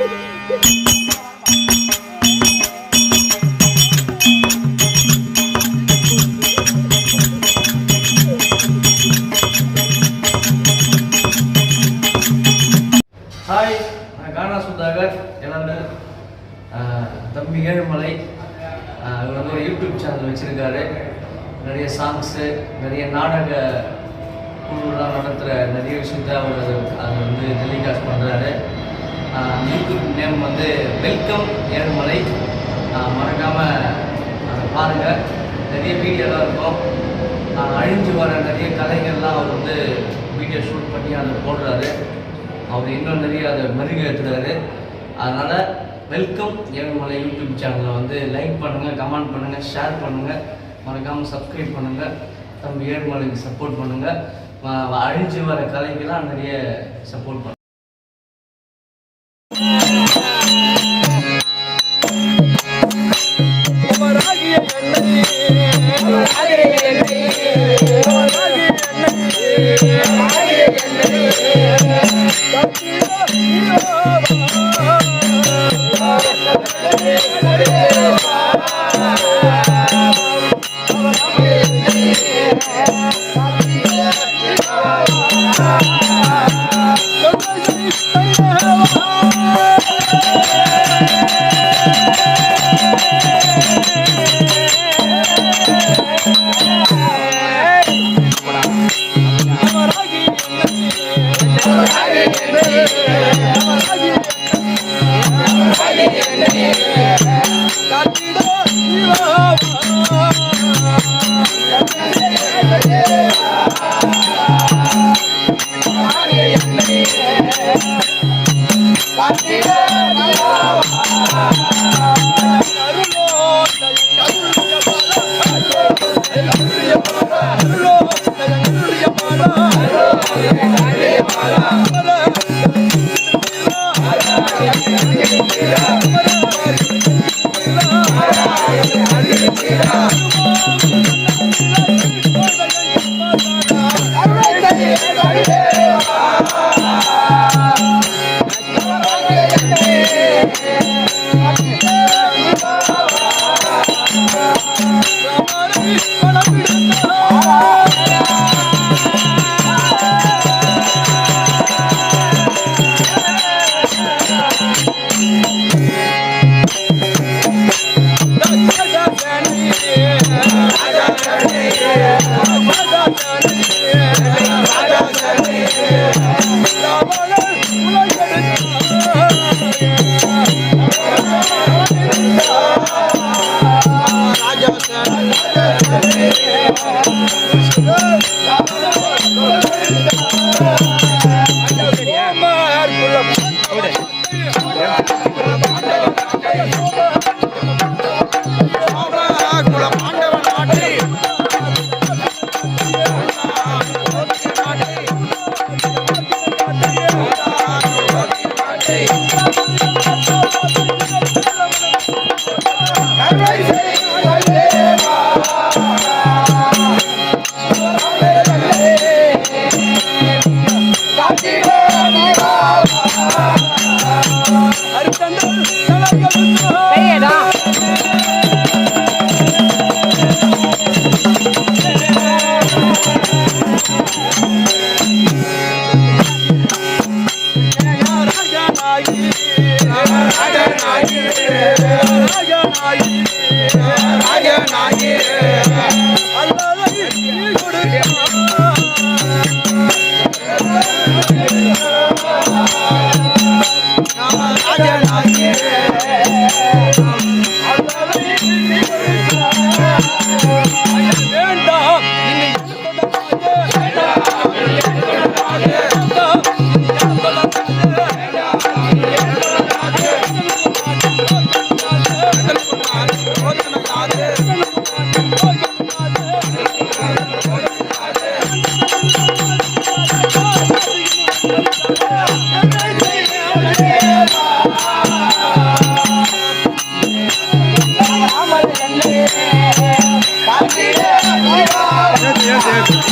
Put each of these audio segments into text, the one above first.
Hi நான் கானா சுதாகர். என்னோட தம்பி ஏழுமலை. அவர் வந்து ஒரு யூடியூப் சேனல் வச்சுருக்காரு. நிறைய சாங்ஸு நிறைய நாடக குழுலாம் நடத்துகிற நிறைய விஷயத்த அவர் அதை வந்து டெலிகாஸ்ட் பண்ணுறாரு யூடியூப் நேம் வந்து வெல்கம் ஏழுமலை. மறக்காமல் அதை பாருங்கள் நிறைய வீடியோலாம் இருக்கும். அழிஞ்சு வர நிறைய கலைகள்லாம் அவர் வந்து வீடியோ ஷூட் பண்ணி அதை போடுறாரு. அவர் இன்னும் நிறைய அதை மெருகேற்றுறாரு அதனால் வெல்கம் ஏழுமலை யூடியூப் சேனலை வந்து லைக் பண்ணுங்கள் கமெண்ட் பண்ணுங்கள் ஷேர் பண்ணுங்கள் மறக்காமல் சப்ஸ்கிரைப் பண்ணுங்கள் தம்பி ஏழுமலைக்கு சப்போர்ட் பண்ணுங்கள் அழிஞ்சு வர கலைக்கெல்லாம் நிறைய சப்போர்ட் பண்ணுங்கள்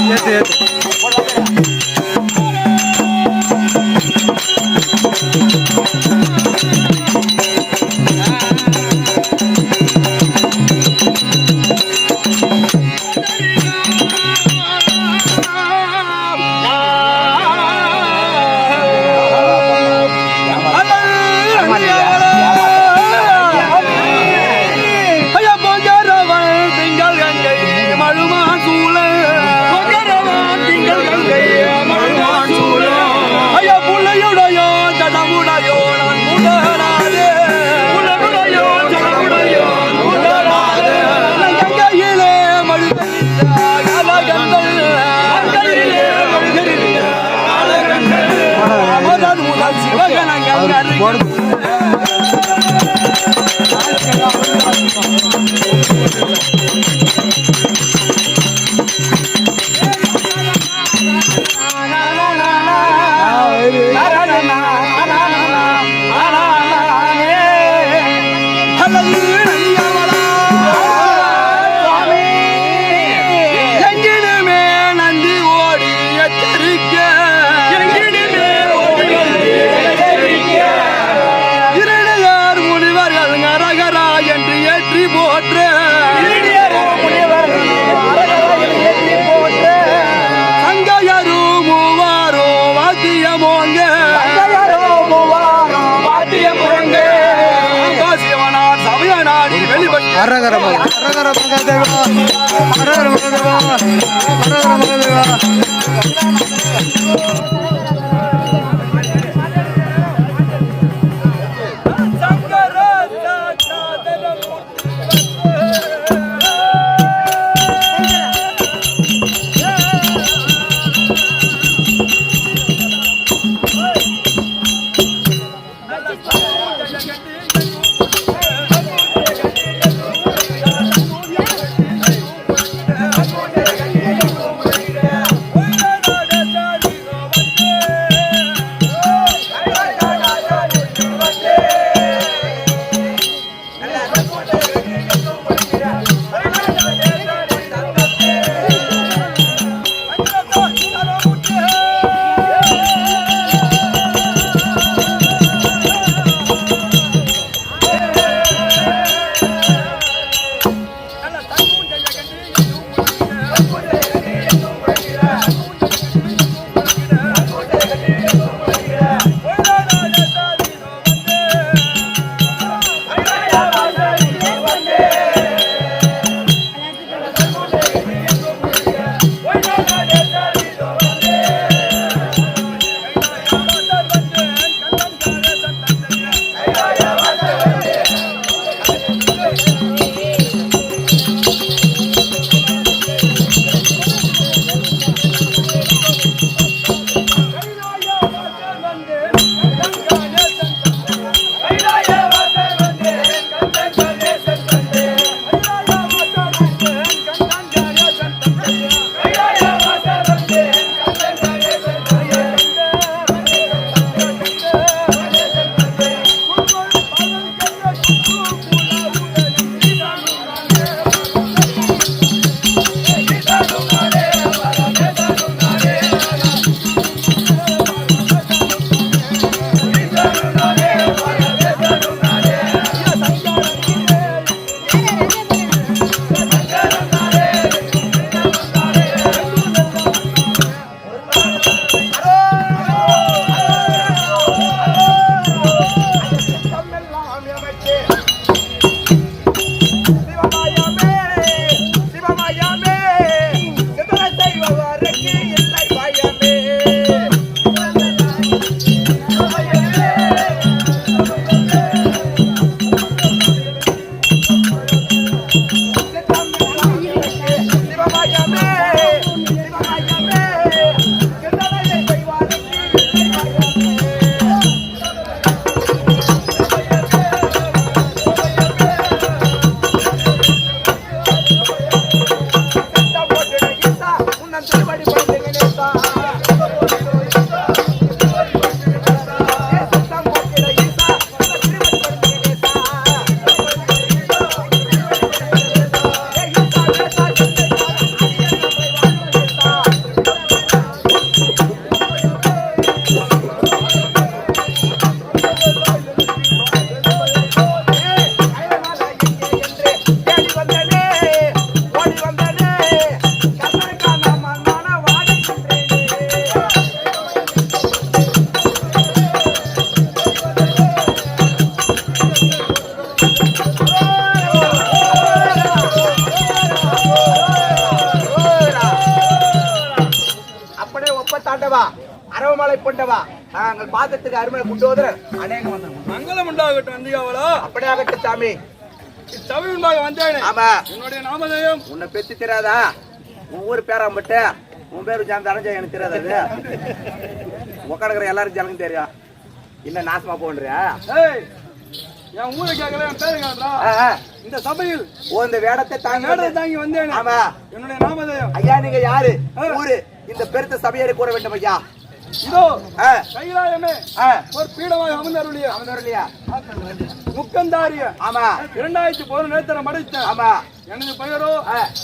ஏத்து ஏத்து What. హరహర మహాదేవ హరహర మహాదేవ హరహర మహాదేవ மகதேவா அப்படியே ஒப்ப தாண்டவா அரவமலை கொண்டவா. நாங்கள் பாதத்துக்கு அருமை கொண்டு வந்து அநேகம் வந்தோம் மங்களம் உண்டாகட்டும் அந்தியாவளா. அப்படியே ஆகட்டும் சாமி. சபை உண்டாக வந்தேனே. ஆமா. என்னுடைய நாமதேயம். உன்னை பெத்து தெரியாதா உன் ஊர் பேராம்பட்டு உன் பேரு ஜான் தரஞ்சா எனக்கு தெரியாது உக்காடுக்கிற எல்லாரும் ஜனங்க தெரியும். என்ன நாசமா போன்றியா ஏய் என் ஊரை கேட்கல என் பேரு கேட்கறா. இந்த சபையில் ஓ இந்த வேடத்தை தாங்க தாங்கி வந்தேன். ஆமா. என்னுடைய நாமதேயம். ஐயா நீங்க யாரு. ஊரு? இந்த பெருத்த சபையரை கூற வேண்டும் ஐயா. இதோ கைலாயமே. ஒரு பீடமாக அமர்ந்தருளிய. இல்லையா முக்கந்தாரிய ஆமா. இரண்டாயிரத்தி பதினொன்று நேத்திரம் அடைத்த ஆமா. எனது பெயரோ.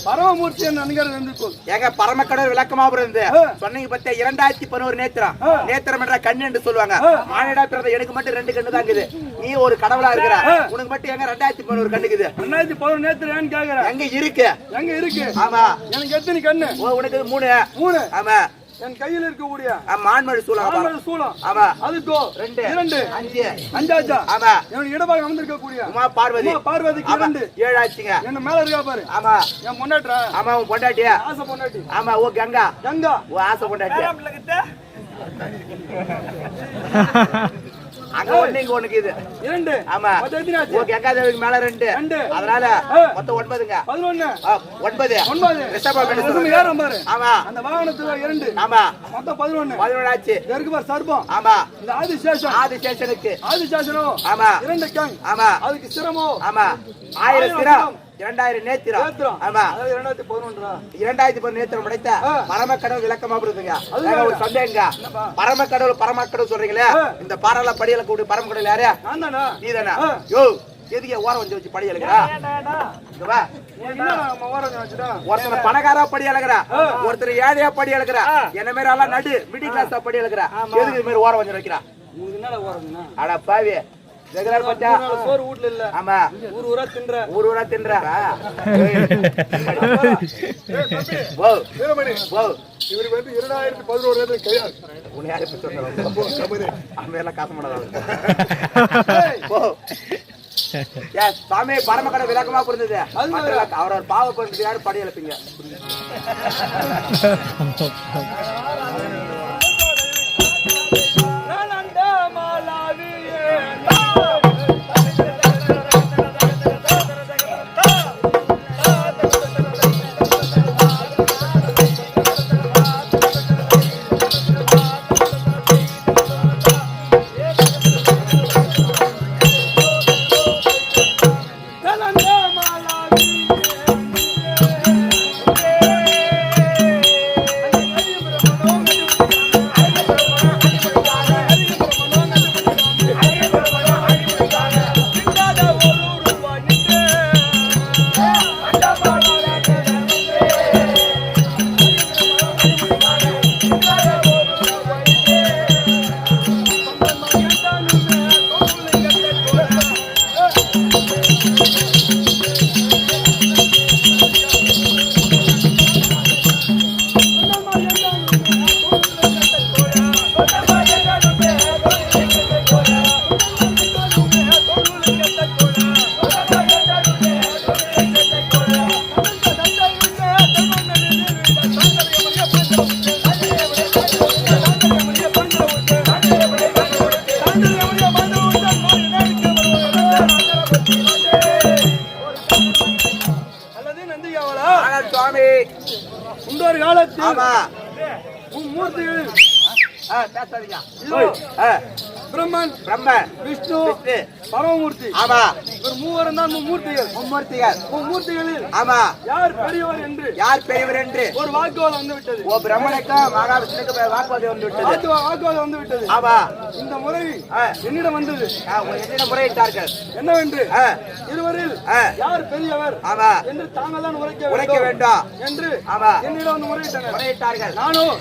பரமமூர்த்தி என் நன்கர் இருந்துக்கொள் எங்க பரமக்கடல் விளக்கமாக இருந்து. சொன்னீங்க பத்தியா இரண்டாயிரத்தி பதினோரு நேத்திரம். நேத்திரம் என்ற கண்ணு என்று சொல்லுவாங்க. மானிடா பிறந்த எனக்கு மட்டும் ரெண்டு கண்ணு தான் இருக்குது. நீ ஒரு கடவுளா இருக்கிற. உனக்கு மட்டும் எங்க ரெண்டாயிரத்தி பதினோரு கண்ணுக்குது? ரெண்டாயிரத்தி பதினொன்று நேத்திரம் ஏன்னு கேக்குறேன். எங்க இருக்கு? எங்க இருக்கு? ஆமா. எனக்கு எத்தனை கண்ணு? ஓ, உனக்கு மூணு. மூணு. ஆமா. என் கையில் இருக்கக்கூடிய ஆ, மான்மழை சூழல் ஆண்மழை சூலம் ஆமா. அதுக்கோ ரெண்டு. இரண்டு. அஞ்சு. அஞ்சாச்சா? ஆமா. என்னுடைய இடபாக அமர்ந்திருக்கக்கூடிய உமா பார்வதி. உமா பார்வதிக்கு ஆமா. இரண்டு. ஏழு ஆச்சுங்க என்ன மேல இருக்கா பாரு. ஆமா. என் முன்னாட்டா ஆமா உன் பொண்டாட்டியா? ஆசை பொண்டாட்டி. ஆமா ஓ கங்கா. கங்கா. ஓ ஆசை பொண்டாட்டியா? அங்க ஒண்ணு இங்க ஒண்ணுக்கு இது. இரண்டு. ஆமா. தேவிக்கு மேல ரெண்டு? ரெண்டு. அதனால. மொத்தம் ஒன்பதுங்க. பதினொன்னு. ஒன்பது. ஒன்பது. பாரு ஆமா. அந்த வாகனத்துல இரண்டு. ஆமா. மொத்தம் பதினொன்னு. பதினொன்று ஆச்சு. இருக்கு பாரு சர்பம் ஆமா. இந்த ஆதிசேஷன். ஆதிசேஷனுக்கு. ஆதிசேஷனும் ஆமா. இரண்டு கங் ஆமா. அதுக்கு சிரமோ? ஆமா. ஆயிரம் இரண்டாயிரம் நேத்திரம். ஆமா. இரண்டாயிரத்தி பதினொன்றா இரண்டாயிரத்தி பதினொன்று நேத்திரம் படைத்த. பரமக்கடவுள் விளக்கமா ஏங்க, ஒரு சந்தேகங்க? பரமக்கடவுள் பரமக்கடவுள் சொல்றீங்களே. இந்த பாறால படியல கூடிய பரமக்கடவுள் யாரு? தானா. யோ எதுக்கு ஓரம் வந்து வச்சு படி ஓரம் வச்சுட்டா ஒருத்தர் பணக்காரா படி எழுகிறா ஆ. ஒருத்தர் ஏழையா படி எழுகிறா என்ன மாதிரி எல்லாம் நடு மிடில் கிளாஸ் படி எழுகிறா எதுக்கு இது மாதிரி ஓரம் வந்து வைக்கிறா? உங்களுக்கு ஓரம்னா அட பாவி ரெகுலர் பச்சா. மூணு நாள் சோறு வீட்ல இல்ல. ஆமா. ஊர் ஊரா தின்ற. ஊர் ஊரா தின்றா. ஓ ஓ இவருக்கு வந்து இரண்டாயிரத்தி பதினோரு கிடையாது உன்னை யாரு சொன்னது? அவன் எல்லாம் காசு. ஏன், சாமி பரமக்கடை விளக்கமா மற்றவங்க அவரோட பாவ பண்ணுறது யாரும் படி மும்மூர்த்திகள் மும்மூர்த்திகளில் ஆமா. யார் பெரியவர் என்று? யார் பெரியவர் என்று? ஒரு வாக்குவாதம் வந்து விட்டது ஓ பிரம்மனுக்கும் மகாவிஷ்ணுக்கும் வாக்குவாதம் வந்து விட்டது வாக்கு- வாக்குவாதம் வந்து விட்டது ஆமா. இந்த முறை. என்னிடம் வந்தது. என்னிடம் முறையிட்டார்கள். என்னவென்று? இருவரில். யார் பெரியவர் ஆமா. என்று தாங்கள் தான் உரைக்க உரைக்க வேண்டும். என்று ஆமா. என்னிடம் வந்து முறையிட்டனர் முறையிட்டார்கள். நானும்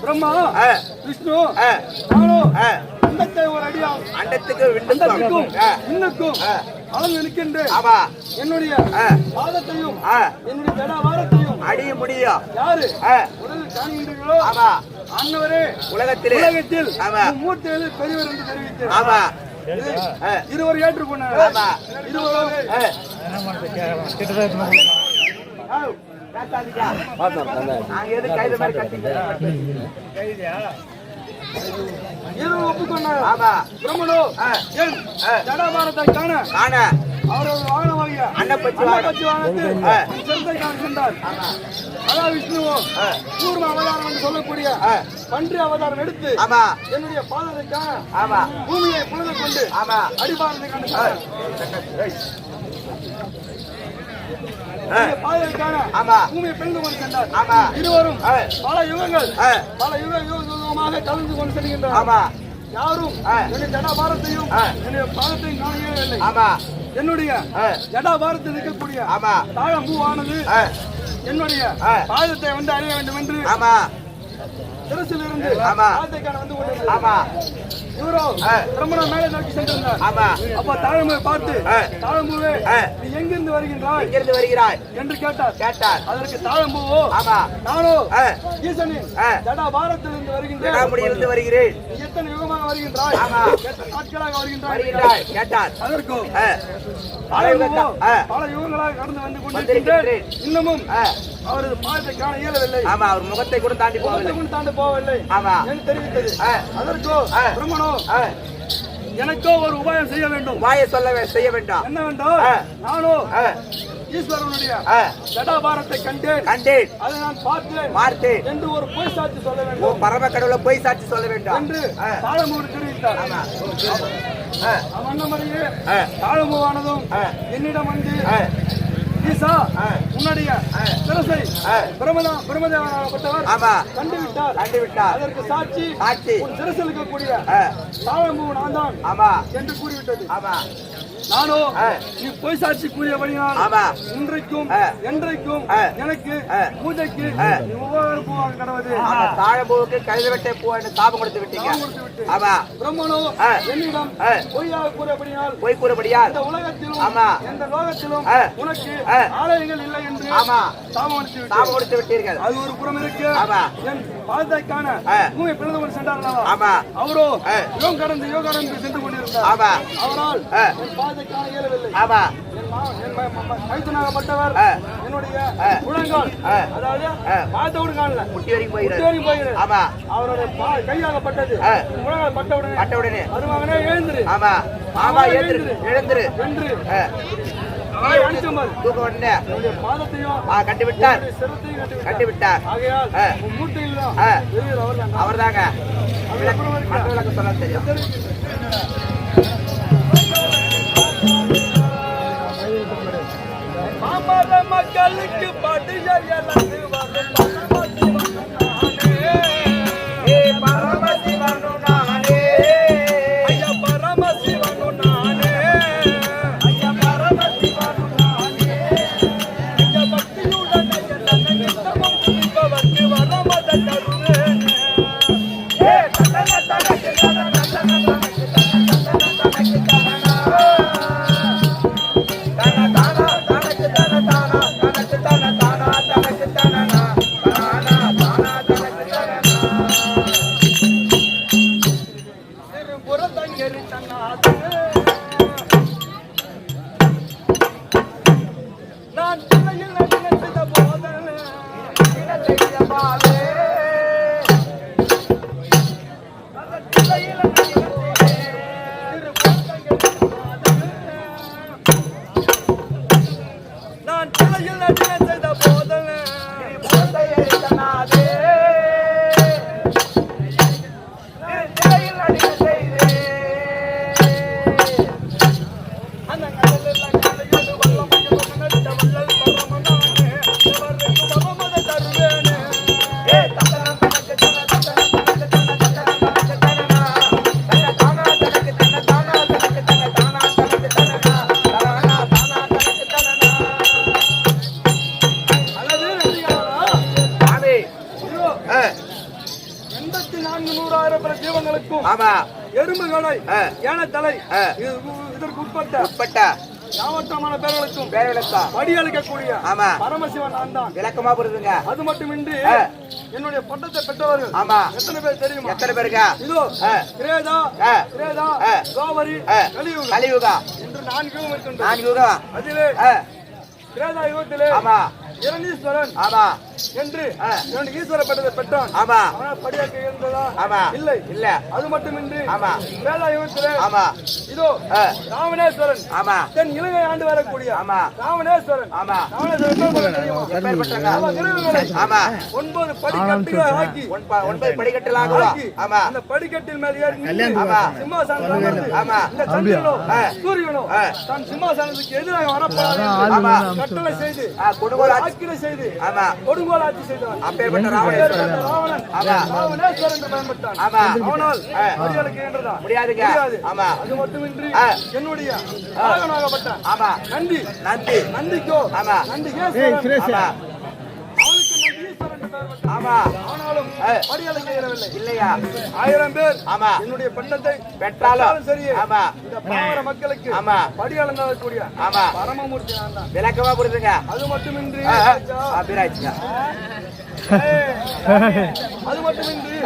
பிரம்மா விஷ்ணு நானும். அண்டத்தை ஒரு அடியால் அண்டத்துக்கு விண்ணுக்கும். ஆ. அளந்து நிற்கின்றேன் ஆமா. என்னுடைய. பாதத்தையும் என்னுடைய ஜடாவாரத்தையும் அடிய முடியும். யாரு? முதலில் காண்கின்றீர்களோ? ஆமா. அன்னவரே உலகத்திலே. உலகத்தில் ஆமா. மூர்த்திகளில் பெரியவர் என்று தெரிவித்தேன். ஆமா. இருவர் ஏற்றுக்கொண்டார். ஆமா. இருவரோடு. இருவர் ஒப்புக்கொண்டார் ஆமா பிரம்மனோ. என். ஜடாபாரத்தை காண ஆனா அவரது வாகனமாகிய அன்னப்பச்சி. அன்னப்பச்சி வாகனத்தில் ஆ. என் சிரத்தை காண்கின்றார் அதான் விஷ்ணுவோ. கூர்ம அவதாரம் என்று சொல்லக்கூடிய. பன்றி அவதாரம் எடுத்து ஆமா என்னுடைய பாதத்தைக்கான ஆமா பூமியை புழுது கொண்டு ஆமா அடிபாரத்தை கண்டு ஆமா. பூமியை பிளந்து கொண்டு சென்றார் ஆமா. இருவரும். பல யுகங்கள். பல யுக யுக யுகமாக கலந்து கொண்டு செல்கின்றார் யாரும். என்னுடைய ஜடாபாரத்தையும். என்னுடைய பாதத்தையும் காணவே ஆமா என்னுடைய. ஜடாபாரத்தில் இருக்கக்கூடிய ஆமா தாழம்பூவானது. என்னுடைய. பாதத்தை வந்து அறிய வேண்டும் என்று ஆமா ஆமா. பாதத்தைக்கான வந்து ஆமா இவரோ. பிரம்மணம் மேலே நோக்கி சென்றிருந்தார் ஆமா அப்ப தாழம்பூவை பார்த்து. தாழம்பூவே. நீ எங்கிருந்து வருகின்றாய் எங்கிருந்து வருகிறாய் என்று கேட்டார் கேட்டார் அதற்கு தாழம்பூவோ ஆமா நானோ. ஈசனின் ஆ. ஜடாபாரத்திலிருந்து வருகின்றேன் ஜடாமுடியிலிருந்து வருகிறேன் நீ எத்தனை யுகமாக வருகின்றாய் ஆமா. எத்தனை நாட்களாக வருகின்றாய் வருகிறாய் கேட்டார் அதற்கோ ஆ. தாழம்பூவோ ஆ. பல யுகங்களாக கடந்து வந்து. கொண்டிருக்கின்றேன் இன்னமும். அவரது பாதத்தை காண இயலவில்லை ஆமா அவர் முகத்தை கூட தாண்டி போகவில்லை முகத்துக்கும் தாண்டி போகவில்லை ஆமா. என்று தெரிவித்தது. அதற்கோ. பிரம்மனோ. எனக்கோ ஒரு உபாயம் செய்ய வேண்டும் வாயை சொல்ல செய்ய வேண்டாம் என்ன வேண்டும். நானோ. ஈஸ்வரனுடைய. ஜடாபாரத்தை கண்டேன் கண்டேன் அதை நான் பார்த்தேன் பார்த்தேன் என்று ஒரு பொய் சாட்சி சொல்ல ஓ வேண்டும் பரம கடவுளை போய் சாட்சி சொல்ல வேண்டாம் என்று. தாழமூர் தெரிவித்தார். அவ்வண்ணமரியே ஆ. தாழமுவானதும். என்னிடம் வந்து. ஈசா. உன்னுடைய. சிரசை பிரமதேவனாகப்பட்டவர் ஆமா. கண்டு விட்டார் கண்டு விட்டார் அதற்கு சாட்சி சாட்சி. உன் சிரசில் இருக்கக்கூடிய. தாழம்பூ நான் தான் ஆமா. என்று கூறிவிட்டது. ஆமா. நானோ. நீ பொய் சாட்சி கூறியபடியால் இன்றைக்கும். என்றைக்கும். எனக்கு. பூஜைக்கு உபகரிப்புவாக கடவுது ஆமா தாழம்பூவுக்கு கழுதவெட்டை பூ என்று தாபம் கொடுத்து விட்டீங்க ஆமா பிரம்மனோ. என்னிடம். பொய்யாக கூறியபடியால் போய் கூறபடியால் இந்த உலகத்திலும் ஆமா. எந்த லோகத்திலும். உனக்கு. ஆலயங்கள் இல்லை என்று ஆமா. விட்டு தாபம் கொடுத்து விட்டீர்கள் அது ஒரு புறம் இருக்கு ஆமா. என் பாதத்தைக்கான ஆ. பூமி பிறந்து கொண்டு சென்றார் அல்லவா? ஆமா. அவரோ யோகம் கடந்து சென்று ஆமா. அவரால். என் இயலவில்லை. ஆமா மைத்துனாகப்பட்டவர். என்னுடைய. முழங்கால். அதாவது. பாதத்தோடு காணல. முட்டி வரைக்கும் போயிரு. போகிறது ஆமா அவருடைய கையாகப்பட்டது. முழங்கால் பட்ட உடனே பட்ட உடனே வருவாங்கனே எழுந்துரு ஆமா ஆமா எழுந்துரு. எழுந்துரு. என்று ஆ. அவரை அடிச்சவர் மக்களுக்கு படுகையலந்து வரும் இது- இதற்கு உட்பட்ட உட்பட்ட யாவற்றமான பேர்களுக்கும் பேர் விளக்கம் படியளிக்கக்கூடிய ஆமா. பரமசிவன் நான் தான். விளக்கமா புரியுதுங்க அது மட்டுமின்றி. என்னுடைய பட்டத்தை பெற்றவர்கள் ஆமா. எத்தனை பேர் தெரியுமா? எத்தனை பேருங்க இதோ. கிரேதா. கிரேதா. கோவரி ஆ, கலியுகம். கலியுகா என்று நான்கு யுகம் இருக்கின்றது நான்கு யுகம். அதிலே கிரேதா யுகத்திலே ஆமா. இரணீஸ்வரன் ஆமா. என்று. இரண்டு ஈஸ்வர பட்டத்தை பெற்றான். ஆமா. படியாக்க இருந்ததா ஆமா. இல்லை. இல்ல. அது மட்டுமின்றி ஆமா. வேலாயுகத்திலே ஆமா. இதோ. ராமணேஸ்வரன் ஆமா. தென் இலங்கை ஆண்டு வரக்கூடிய ஆமா. ராமணேஸ்வரன் ஆமா. ராமணேஸ்வரன்? ஆமா, ஒன்பது படிக்கட்டுகளை ஆக்கி ஒன்ப- ஒன்பது படிக்கட்டுலாகவா ஆக்கி, ஆமா. அந்த படிக்கட்டில் மேல் ஏறி நின்று ஆமா. அமர்ந்து, ஆமா. இந்த சந்திரனோ. சூரியனோ. தன் சிம்மாசனத்துக்கு எதிராக வரப்படாது ஆமா. கட்டளை செய்து ஆ, கொடுங்கோல் ஆட்சி. ஆக்கினை செய்து ஆமா. கொடுங்கோல் ஆட்சி செய்தான் அப்பேற்பட்ட அப்பேற்பட்ட ராவணன் ஆமா. ராவணேஸ்வரன் என்று பயன்பட்டான் ஆமா. அவனால் ஆ. மரியாதைக்கு என்றதா முடியாதுங்க. முடியாது ஆமா. அது மட்டுமின்றி. என்னுடைய ராகனாகப்பட்டான் ஆமா நந்தி நன்றி நந்திக்கோ ஆமா. நந்திகேஸ்வரன் ஆமா அவனுக்கு நந்தீஸ்வரன் என்று பெயர் பெற்றான். ஆமா. ஆனாலும். மரியாதை செய்யவில்லை இல்லையா? ஆயிரம் பேர் ஆமா. என்னுடைய பட்டத்தை பெற்றாலும் சரி ஆமா. இந்த பாமர மக்களுக்கு ஆமா. படியாளங்கக்கூடிய ஆமா. பரமமூர்த்தி நான் விளக்கமா புரியுதுங்க அது மட்டுமின்றி ஏய், அது மட்டுமின்றி.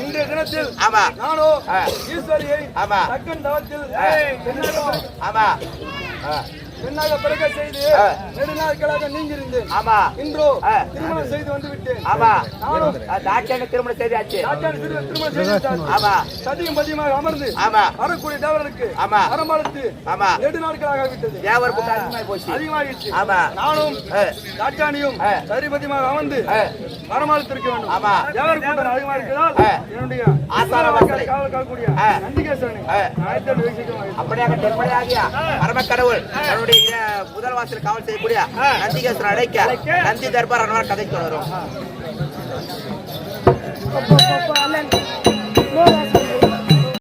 இன்றைய தினத்தில் ஆமா. நானோ. ஈஸ்வரியை ஆமா. தக்கன் தவத்தில் ஆமா. பெண்ணாக பிறக்க செய்து. நெடுநாட்களாக நீங்கிருந்தேன். ஆமா. இன்றோ. திருமணம் செய்து வந்து விட்டேன் ஆமா. நானும் தாட்சான திருமணம் செய்தாச்சு. திரு- திருமணம் செய்து விட்டார். ஆமா. சதியும் பதியுமாக அமர்ந்து ஆமா. தேவர்களுக்கு விட்டது. அதிகமாகி போச்சு. அதிகமாகிடுச்சு. ஆமா. நானும் ஆ. சரிபதியமாக அமர்ந்து வேண்டும். ஆமா. தேவர் கூட்டம் அதிகமாக இருக்கிறதால் ஆ. என்னுடைய ஆசார வாசலை. காவல் காக்கக்கூடிய. நந்திகேசனை அப்படியாக தென்படையாகிய தன்னுடைய இர- முதல் வாசல் காவல் செய்யக்கூடிய நந்திகேஸ்வரன் அழைக்க நந்தி தர்பார் கதை தொடரும்